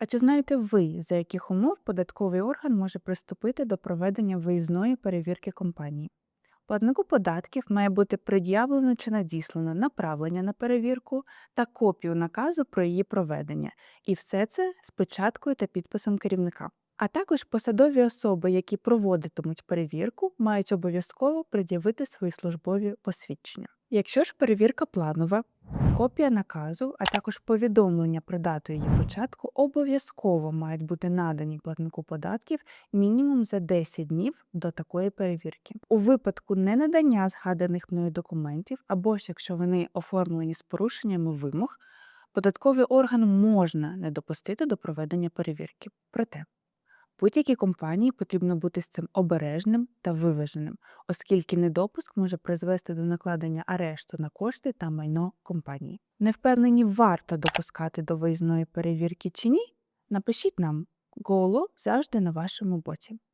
А чи знаєте ви, за яких умов податковий орган може приступити до проведення виїзної перевірки компанії? Платнику податків має бути пред'явлено чи надіслано направлення на перевірку та копію наказу про її проведення, і все це з печаткою та підписом керівника. А також посадові особи, які проводитимуть перевірку, мають обов'язково пред'явити свої службові посвідчення. Якщо ж перевірка планова, Копія наказу, а також повідомлення про дату її початку обов'язково мають бути надані платнику податків мінімум за 10 днів до такої перевірки. У випадку ненадання згаданих мною документів, або ж якщо вони оформлені з порушеннями вимог, податковий орган можна не допустити до проведення перевірки. Проте будь-якій компанії потрібно бути з цим обережним та виваженим, оскільки недопуск може призвести до накладення арешту на кошти та майно компанії. Не впевнені, варто допускати до виїзної перевірки чи ні? Напишіть нам. Голо завжди на вашому боці.